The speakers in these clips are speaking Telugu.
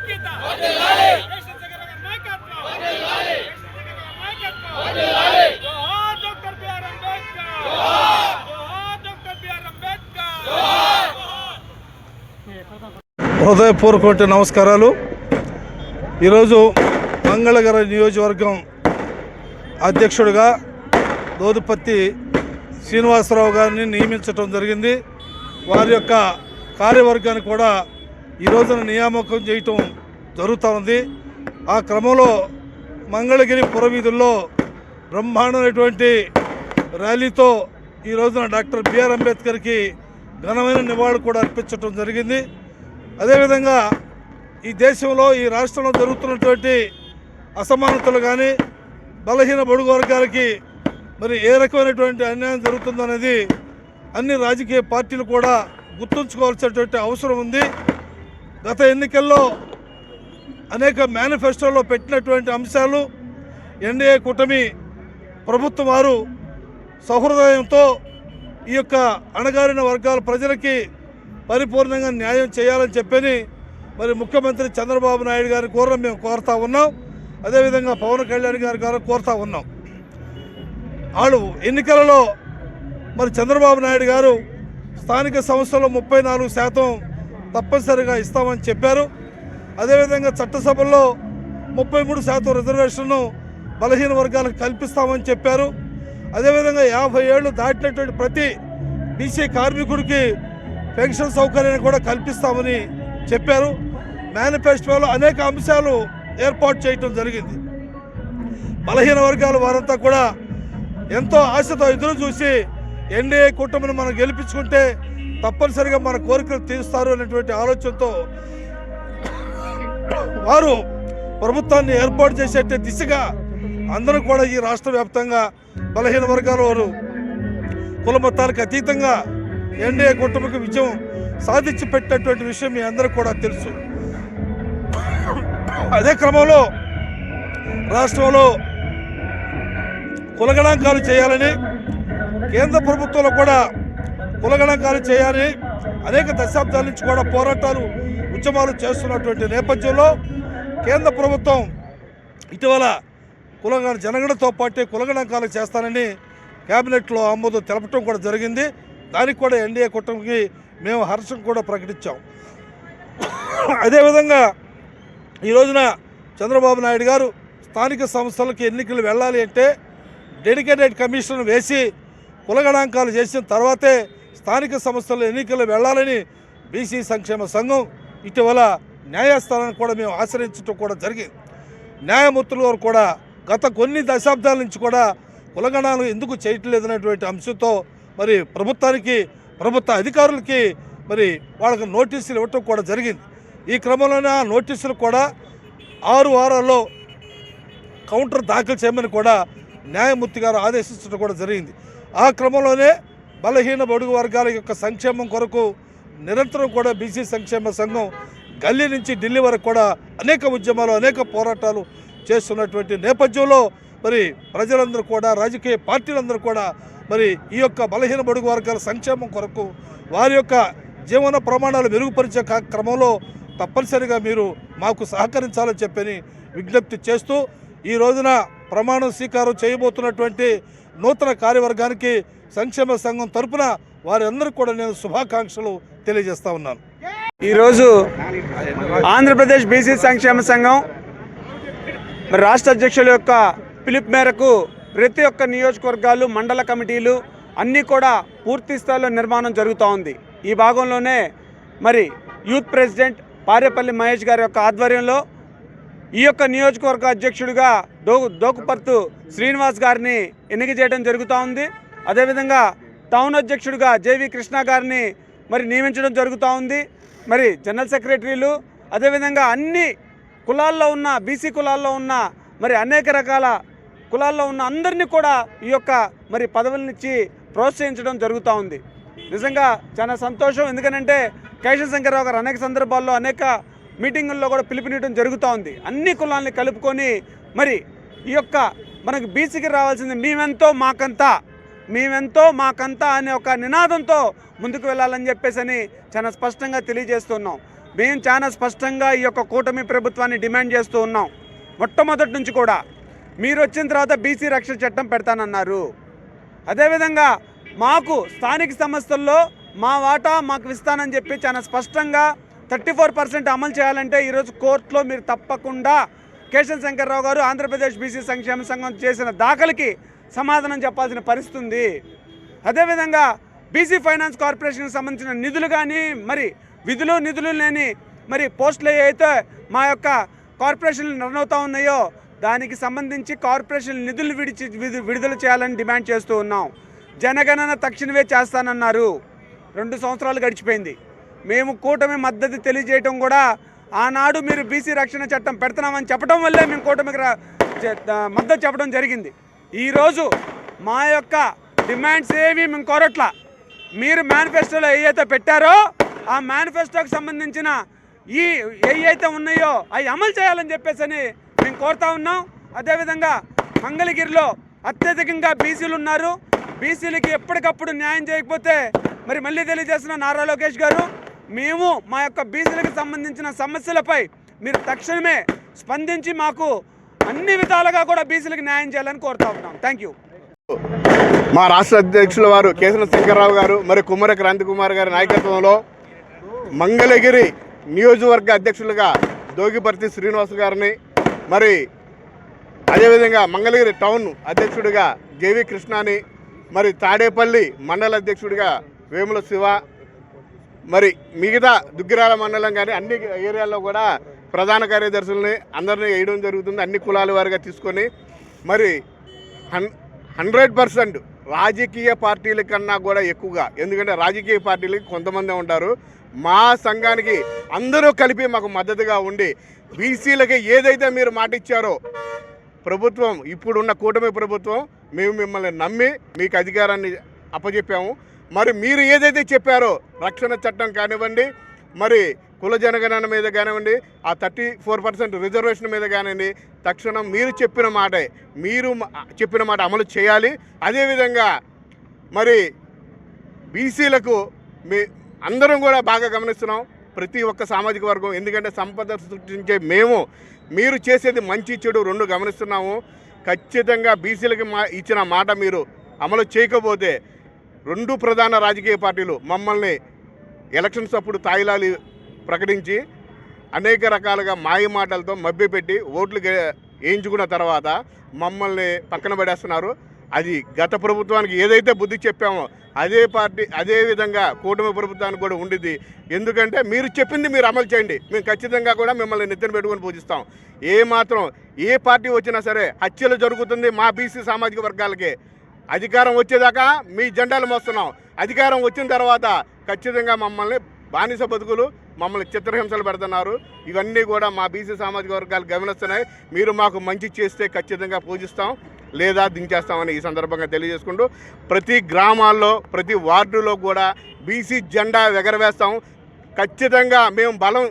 అంబేద్కర్ హృదయపూర్వక నమస్కారాలు. ఈరోజు మంగళగిరి నియోజకవర్గం అధ్యక్షుడిగా దోదుపత్తి శ్రీనివాసరావు గారిని నియమించడం జరిగింది. వారి యొక్క కార్యవర్గాన్ని కూడా ఈ రోజున నియామకం చేయటం జరుగుతూ ఉంది. ఆ క్రమంలో మంగళగిరి పురవీధుల్లో బ్రహ్మాండమైనటువంటి ర్యాలీతో ఈ రోజున డాక్టర్ బిఆర్ అంబేద్కర్కి ఘనమైన నివాళులు కూడా అర్పించడం జరిగింది. అదేవిధంగా ఈ దేశంలో ఈ రాష్ట్రంలో జరుగుతున్నటువంటి అసమానతలు కానీ బలహీన బడుగు వర్గాలకి మరి ఏ రకమైనటువంటి అన్యాయం జరుగుతుందనేది అన్ని రాజకీయ పార్టీలు కూడా గుర్తుంచుకోవాల్సినటువంటి అవసరం ఉంది. గత ఎన్నికల్లో అనేక మేనిఫెస్టోలో పెట్టినటువంటి అంశాలు ఎన్డీఏ కూటమి ప్రభుత్వం వారు సహృదయంతో ఈ యొక్క అణగారిన వర్గాల ప్రజలకి పరిపూర్ణంగా న్యాయం చేయాలని చెప్పని మరి ముఖ్యమంత్రి చంద్రబాబు నాయుడు గారి కోర మేము కోరుతా ఉన్నాం. అదేవిధంగా పవన్ కళ్యాణ్ గారి గారు కోరుతా ఉన్నాం. వాళ్ళు ఎన్నికలలో మరి చంద్రబాబు నాయుడు గారు స్థానిక సంస్థలో ముప్పై నాలుగు శాతం తప్పనిసరిగా ఇస్తామని చెప్పారు. అదేవిధంగా చట్టసభల్లో ముప్పై మూడు శాతం రిజర్వేషన్ను బలహీన వర్గాలకు కల్పిస్తామని చెప్పారు. అదేవిధంగా యాభై ఏళ్ళు దాటినటువంటి ప్రతి బీసీ కార్మికుడికి పెన్షన్ సౌకర్యాన్ని కూడా కల్పిస్తామని చెప్పారు. మేనిఫెస్టోలో అనేక అంశాలు ఏర్పాటు చేయటం జరిగింది. బలహీన వర్గాల వారంతా కూడా ఎంతో ఆశతో ఎదురు చూసి ఎన్డీఏ కూటమిని మనం గెలిపించుకుంటే తప్పనిసరిగా మన కోరికలు తీరుస్తారు అనేటువంటి ఆలోచనతో వారు ప్రభుత్వాన్ని ఏర్పాటు చేసే దిశగా అందరూ కూడా ఈ రాష్ట్ర వ్యాప్తంగా బలహీన వర్గాల వారు కుల మతాలకు అతీతంగా ఎన్డీఏ కూటమికి విజయం సాధించి పెట్టినటువంటి విషయం మీ అందరికీ కూడా తెలుసు. అదే క్రమంలో రాష్ట్రంలో కులగణాంకాలు చేయాలని కేంద్ర ప్రభుత్వంలో కూడా కులగణాంకాలు చేయాలని అనేక దశాబ్దాల నుంచి కూడా పోరాటాలు ఉద్యమాలు చేస్తున్నటువంటి నేపథ్యంలో కేంద్ర ప్రభుత్వం ఇటీవల కులగణ జనగణతో పాటే కులగణాంకాలు చేస్తానని కేబినెట్లో ఆమోదం తెలపడం కూడా జరిగింది. దానికి కూడా ఎన్డీఏ కూటమికి మేము హర్షం కూడా ప్రకటించాం. అదేవిధంగా ఈ రోజున చంద్రబాబు నాయుడు గారు స్థానిక సంస్థలకు ఎన్నికలు వెళ్ళాలి అంటే డెడికేటెడ్ కమిషన్ వేసి కులగణాంకాలు చేసిన తర్వాతే స్థానిక సంస్థలు ఎన్నికలు వెళ్ళాలని బీసీ సంక్షేమ సంఘం ఇటీవల న్యాయస్థానాన్ని కూడా మేము ఆశ్రయించడం కూడా జరిగింది. న్యాయమూర్తులు గారు కూడా గత కొన్ని దశాబ్దాల నుంచి కూడా కులగణాలు ఎందుకు చేయట్లేదనేటువంటి అంశంతో మరి ప్రభుత్వానికి ప్రభుత్వ అధికారులకి మరి వాళ్ళకి నోటీసులు ఇవ్వటం కూడా జరిగింది. ఈ క్రమంలోనే ఆ నోటీసులు కూడా ఆరు వారాల్లో కౌంటర్ దాఖలు చేయమని కూడా న్యాయమూర్తి గారు ఆదేశించడం కూడా జరిగింది. ఆ క్రమంలోనే బలహీన బడుగు వర్గాల యొక్క సంక్షేమం కొరకు నిరంతరం కూడా బీసీ సంక్షేమ సంఘం గల్లీ నుంచి ఢిల్లీ వరకు కూడా అనేక ఉద్యమాలు అనేక పోరాటాలు చేస్తున్నటువంటి నేపథ్యంలో మరి ప్రజలందరూ కూడా రాజకీయ పార్టీలందరూ కూడా మరి ఈ యొక్క బలహీన బడుగు వర్గాల సంక్షేమం కొరకు వారి యొక్క జీవన ప్రమాణాలు మెరుగుపరిచే క్రమంలో తప్పనిసరిగా మీరు మాకు సహకరించాలని చెప్పని విజ్ఞప్తి చేస్తూ ఈ రోజున ప్రమాణం స్వీకారం చేయబోతున్నటువంటి నూతన కార్యవర్గానికి సంక్షేమ సంఘం తరపున వారందరికీ కూడా నేను శుభాకాంక్షలు తెలియజేస్తా ఉన్నాను. ఈరోజు ఆంధ్రప్రదేశ్ బీసీ సంక్షేమ సంఘం మరి రాష్ట్ర అధ్యక్షుల యొక్క పిలుపు మేరకు ప్రతి ఒక్క నియోజకవర్గాలు మండల కమిటీలు అన్నీ కూడా పూర్తి స్థాయిలో నిర్మాణం జరుగుతూ ఉంది. ఈ భాగంలోనే మరి యూత్ ప్రెసిడెంట్ పారేపల్లి మహేష్ గారి యొక్క ఆధ్వర్యంలో ఈ యొక్క నియోజకవర్గ అధ్యక్షుడిగా దో దోకుపర్తు శ్రీనివాస్ గారిని ఎన్నిక చేయడం జరుగుతూ ఉంది. అదేవిధంగా టౌన్ అధ్యక్షుడిగా జేవి కృష్ణ గారిని మరి నియమించడం జరుగుతూ ఉంది. మరి జనరల్ సెక్రటరీలు అదేవిధంగా అన్ని కులాల్లో ఉన్న బీసీ కులాల్లో ఉన్న మరి అనేక రకాల కులాల్లో ఉన్న అందరినీ కూడా ఈ యొక్క మరి పదవులనిచ్చి ప్రోత్సహించడం జరుగుతూ ఉంది. నిజంగా చాలా సంతోషం. ఎందుకనంటే కేశవ గారు అనేక సందర్భాల్లో అనేక మీటింగుల్లో కూడా పిలుపునియడం జరుగుతూ ఉంది. అన్ని కులాల్ని కలుపుకొని మరి ఈ యొక్క మనకు బీసీకి రావాల్సింది మేమెంతో మాకంతా మేమెంతో మాకంతా అనే ఒక నినాదంతో ముందుకు వెళ్ళాలని చెప్పేసి అని చాలా స్పష్టంగా తెలియజేస్తున్నాం. మేము చాలా స్పష్టంగా ఈ యొక్క కూటమి ప్రభుత్వాన్ని డిమాండ్ చేస్తూ ఉన్నాం. మొట్టమొదటి నుంచి కూడా మీరు వచ్చిన తర్వాత బీసీ రక్షణ చట్టం పెడతానన్నారు. అదేవిధంగా మాకు స్థానిక సంస్థల్లో మా వాటా మాకు ఇస్తానని చెప్పి చాలా స్పష్టంగా థర్టీ ఫోర్ పర్సెంట్ అమలు చేయాలంటే ఈరోజు కోర్టులో మీరు తప్పకుండా కేశవ శంకర్రావు గారు ఆంధ్రప్రదేశ్ బీసీ సంక్షేమ సంఘం చేసిన దాఖలకి సమాధానం చెప్పాల్సిన పరిస్థితి ఉంది అదేవిధంగా బీసీ ఫైనాన్స్ కార్పొరేషన్కి సంబంధించిన నిధులు కానీ మరి విధులు నిధులు లేని మరి పోస్టులు అయితే మా యొక్క కార్పొరేషన్లు రన్ అవుతూ ఉన్నాయో దానికి సంబంధించి కార్పొరేషన్ నిధులు విడిచి విడుదల చేయాలని డిమాండ్ చేస్తూ ఉన్నాం. జనగణన తక్షణమే చేస్తానన్నారు. రెండు సంవత్సరాలు గడిచిపోయింది. మేము కూటమి మద్దతు తెలియజేయటం కూడా ఆనాడు మీరు బీసీ రక్షణ చట్టం పెడుతున్నామని చెప్పడం వల్లే మేము కూటమికి మద్దతు చెప్పడం జరిగింది. ఈరోజు మా యొక్క డిమాండ్స్ ఏవి మేము కోరట్ల. మీరు మేనిఫెస్టోలో ఏవైతే పెట్టారో ఆ మేనిఫెస్టోకి సంబంధించిన ఈ ఏవైతే ఉన్నాయో అవి అమలు చేయాలని చెప్పేసి అని మేము కోరుతా ఉన్నాం. అదేవిధంగా మంగళగిరిలో అత్యధికంగా బీసీలు ఉన్నారు. బీసీలకి ఎప్పటికప్పుడు న్యాయం చేయకపోతే మరి మళ్ళీ తెలియజేస్తున్న నారా లోకేష్ గారు మేము మా యొక్క బీసీలకు సంబంధించిన సమస్యలపై మీరు తక్షణమే స్పందించి మాకు అన్ని విధాలుగా కూడా బీసీలకు న్యాయం చేయాలని కోరుతా ఉన్నాం. థ్యాంక్ యూ మా రాష్ట్ర అధ్యక్షుల వారు కేసుల శంకర్రావు గారు మరి కుమార క్రాంతి కుమార్ గారి నాయకత్వంలో మంగళగిరి నియోజకవర్గ అధ్యక్షులుగా దోగిపర్తి శ్రీనివాస్ గారిని మరి అదేవిధంగా మంగళగిరి టౌన్ అధ్యక్షుడిగా జేవి కృష్ణాని మరి తాడేపల్లి మండల అధ్యక్షుడిగా వేముల శివ మరి మిగతా దుగ్గిరాల మండలం కానీ అన్ని ఏరియాల్లో కూడా ప్రధాన కార్యదర్శుల్ని అందరినీ వేయడం జరుగుతుంది అన్ని కులాల వారిగా తీసుకొని. మరి హన్ హండ్రెడ్ పర్సెంట్ రాజకీయ పార్టీల కన్నా కూడా ఎక్కువగా ఎందుకంటే రాజకీయ పార్టీలకి కొంతమంది ఉంటారు. మా సంఘానికి అందరూ కలిపి మాకు మద్దతుగా ఉండి బీసీలకి ఏదైతే మీరు మాట ఇచ్చారో ప్రభుత్వం ఇప్పుడున్న కూటమి ప్రభుత్వం మేము మిమ్మల్ని నమ్మి మీకు అధికారాన్ని అప్పచెప్పాము మరి మీరు ఏదైతే చెప్పారో రక్షణ చట్టం కానివ్వండి మరి కుల జనగణన మీద కానివ్వండి ఆ థర్టీ ఫోర్ పర్సెంట్ రిజర్వేషన్ మీద కానివ్వండి తక్షణం మీరు చెప్పిన మాటే మీరు చెప్పిన మాట అమలు చేయాలి. అదేవిధంగా మరి బీసీలకు మీ అందరం కూడా బాగా గమనిస్తున్నాం ప్రతి ఒక్క సామాజిక వర్గం. ఎందుకంటే సంపద సృష్టించే మేము మీరు చేసేది మంచి చెడు రెండు గమనిస్తున్నాము. ఖచ్చితంగా బీసీలకి మా ఇచ్చిన మాట మీరు అమలు చేయకపోతే రెండు ప్రధాన రాజకీయ పార్టీలు మమ్మల్ని ఎలక్షన్స్ అప్పుడు తాయిలాలి ప్రకటించి అనేక రకాలుగా మాయ మాటలతో మభ్యపెట్టి ఓట్లు వేయించుకున్న తర్వాత మమ్మల్ని పక్కన పడేస్తున్నారు. అది గత ప్రభుత్వానికి ఏదైతే బుద్ధి చెప్పామో అదే పార్టీ అదే విధంగా కూటమి ప్రభుత్వానికి కూడా ఉండిద్ది. ఎందుకంటే మీరు చెప్పింది మీరు అమలు చేయండి. మేము ఖచ్చితంగా కూడా మిమ్మల్ని నెత్తిన పెట్టుకొని పూజిస్తాం. ఏ మాత్రం ఏ పార్టీ వచ్చినా సరే హత్యలు జరుగుతుంది మా బీసీ సామాజిక వర్గాలకి. అధికారం వచ్చేదాకా మీ జెండాలు మోస్తున్నాం. అధికారం వచ్చిన తర్వాత ఖచ్చితంగా మమ్మల్ని బానిస బతుకులు మమ్మల్ని చిత్రహింసలు పెడుతున్నారు. ఇవన్నీ కూడా మా బీసీ సామాజిక వర్గాలు గమనిస్తున్నాయి. మీరు మాకు మంచి చేస్తే ఖచ్చితంగా పూజిస్తాం లేదా దించేస్తామని ఈ సందర్భంగా తెలియజేసుకుంటూ ప్రతి గ్రామాల్లో ప్రతి వార్డులో కూడా బీసీ జెండా ఎగరవేస్తాం. ఖచ్చితంగా మేము బలం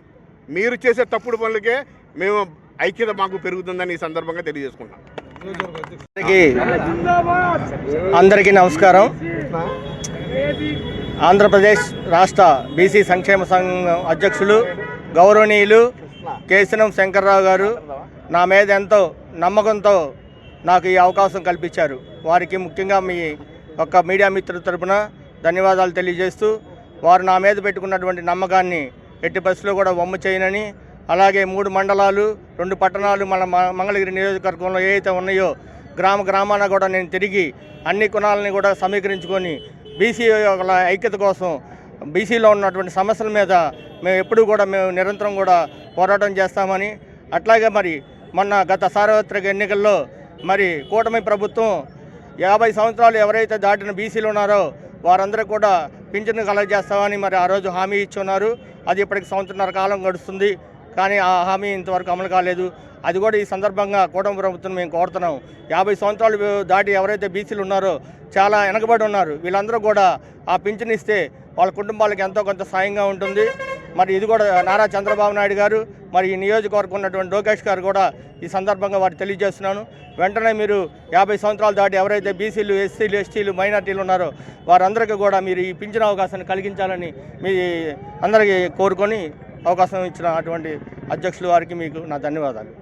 మీరు చేసే తప్పుడు పనులకే మేము ఐక్యత మాకు పెరుగుతుందని ఈ సందర్భంగా తెలియజేసుకుంటాం అందరికీ నమస్కారం. ఆంధ్రప్రదేశ్ రాష్ట్ర బీసీ సంక్షేమ సంఘం అధ్యక్షులు గౌరవనీయులు కేశనం శంకర్రావు గారు నా మీద ఎంతో నమ్మకంతో నాకు ఈ అవకాశం కల్పించారు. వారికి ముఖ్యంగా మీ ఒక్క మీడియా మిత్రుల తరపున ధన్యవాదాలు తెలియజేస్తూ వారు నా మీద పెట్టుకున్నటువంటి నమ్మకాన్ని ఎట్టి పరిస్థితుల్లో కూడా వమ్ము చేయనని అలాగే మూడు మండలాలు రెండు పట్టణాలు మన మ- మంగళగిరి నియోజకవర్గంలో ఏవైతే ఉన్నాయో గ్రామ గ్రామాన కూడా నేను తిరిగి అన్ని కుణాలని కూడా సమీకరించుకొని బీసీ ఐక్యత కోసం బీసీలో ఉన్నటువంటి సమస్యల మీద మేము ఎప్పుడూ కూడా మేము నిరంతరం కూడా పోరాటం చేస్తామని అట్లాగే మరి మొన్న గత సార్వత్రిక ఎన్నికల్లో మరి కూటమి ప్రభుత్వం యాభై సంవత్సరాలు ఎవరైతే దాటిన బీసీలు ఉన్నారో వారందరూ కూడా పింఛను కలగజేస్తామని మరి ఆ రోజు హామీ ఇచ్చి ఉన్నారు. అది ఇప్పటికి సంవత్సరన్నర కాలం గడుస్తుంది. కానీ ఆ హామీ ఇంతవరకు అమలు కాలేదు. అది కూడా ఈ సందర్భంగా కూటమి ప్రభుత్వం మేము కోరుతున్నాం. యాభై సంవత్సరాలు దాటి ఎవరైతే బీసీలు ఉన్నారో చాలా వెనకబడి ఉన్నారు. వీళ్ళందరూ కూడా ఆ పింఛన్ ఇస్తే వాళ్ళ కుటుంబాలకు ఎంతో కొంత సాయంగా ఉంటుంది. మరి ఇది కూడా నారా చంద్రబాబు నాయుడు గారు మరి ఈ నియోజకవర్గం ఉన్నటువంటి లోకేష్ గారు కూడా ఈ సందర్భంగా వారికి తెలియజేస్తున్నాను. వెంటనే మీరు యాభై సంవత్సరాలు దాటి ఎవరైతే బీసీలు ఎస్సీలు ఎస్టీలు మైనార్టీలు ఉన్నారో వారందరికీ కూడా మీరు ఈ పింఛన్ అవకాశాన్ని కలిగించాలని మీ అందరికీ కోరుకొని అవకాశం ఇచ్చిన అటువంటి అధ్యక్షులు వారికి మీకు నా ధన్యవాదాలు.